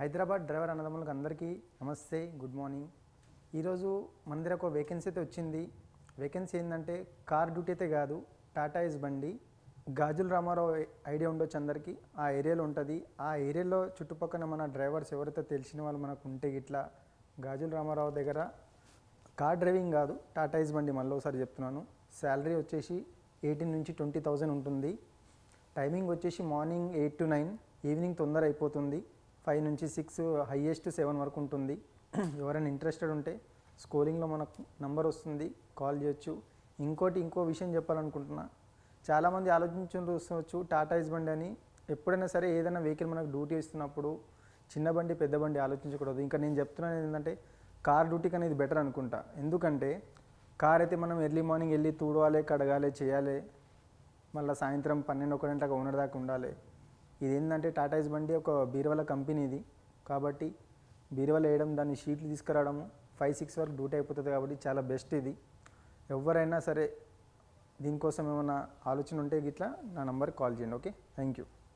Hyderabad driver అన్నదమ్ములకు అందరికీ నమస్తే గుడ్ మార్నింగ్. ఈరోజు మన దగ్గర ఒక వేకెన్సీ అయితే వచ్చింది. వేకెన్సీ ఏంటంటే కార్ డ్యూటీ అయితే కాదు టాటా ఇస్ బండి. గాజుల రామారావు ఐడియా ఉండొచ్చు అందరికీ. ఆ ఏరియాలో ఉంటుంది. ఆ ఏరియాలో చుట్టుపక్కల మన డ్రైవర్స్ ఎవరైతే తెలిసిన వాళ్ళు మనకు ఉంటే ఇట్లా గాజుల రామారావు దగ్గర. కార్ డ్రైవింగ్ కాదు టాటా ఇస్ బండి మళ్ళీ ఒకసారి చెప్తున్నాను. శాలరీ వచ్చేసి ఎయిటీన్ నుంచి ట్వంటీ థౌజండ్ ఉంటుంది. టైమింగ్ వచ్చేసి morning eight to nine evening తొందర అయిపోతుంది. ఫైవ్ నుంచి సిక్స్ హైయెస్ట్ సెవెన్ వరకు ఉంటుంది. ఎవరైనా ఇంట్రెస్టెడ్ ఉంటే స్కోరింగ్లో మనకు నంబర్ వస్తుంది కాల్ చేయొచ్చు. ఇంకోటి ఇంకో విషయం చెప్పాలనుకుంటున్నా. చాలామంది ఆలోచించవచ్చు టాటా ఇస్ బండి అని. ఎప్పుడైనా సరే ఏదైనా వెహికల్ మనకు డ్యూటీ ఇస్తున్నప్పుడు చిన్న బండి పెద్ద బండి ఆలోచించకూడదు. ఇంకా నేను చెప్తున్నాను ఏంటంటే కార్ డ్యూటీకి అనేది బెటర్ అనుకుంటా. ఎందుకంటే కార్ అయితే మనం ఎర్లీ మార్నింగ్ వెళ్ళి తూడవాలి కడగాలి చేయాలి. మళ్ళీ సాయంత్రం పన్నెండు ఒక గంటలకు ఓనర్ దాకా ఉండాలి. ఇది ఏంటంటే టాటా ఇస్ బండి ఒక బీరువాల కంపెనీ ఇది కాబట్టి బీరువాలు వేయడం దాన్ని షీట్లు తీసుకురావడము ఫైవ్ సిక్స్ వరకు డ్యూటీ అయిపోతుంది కాబట్టి చాలా బెస్ట్ ఇది. ఎవరైనా సరే దీనికోసం ఏమైనా ఆలోచన ఉంటే గిట్లా నా నంబర్కి కాల్ చేయండి ఓకే? Thank you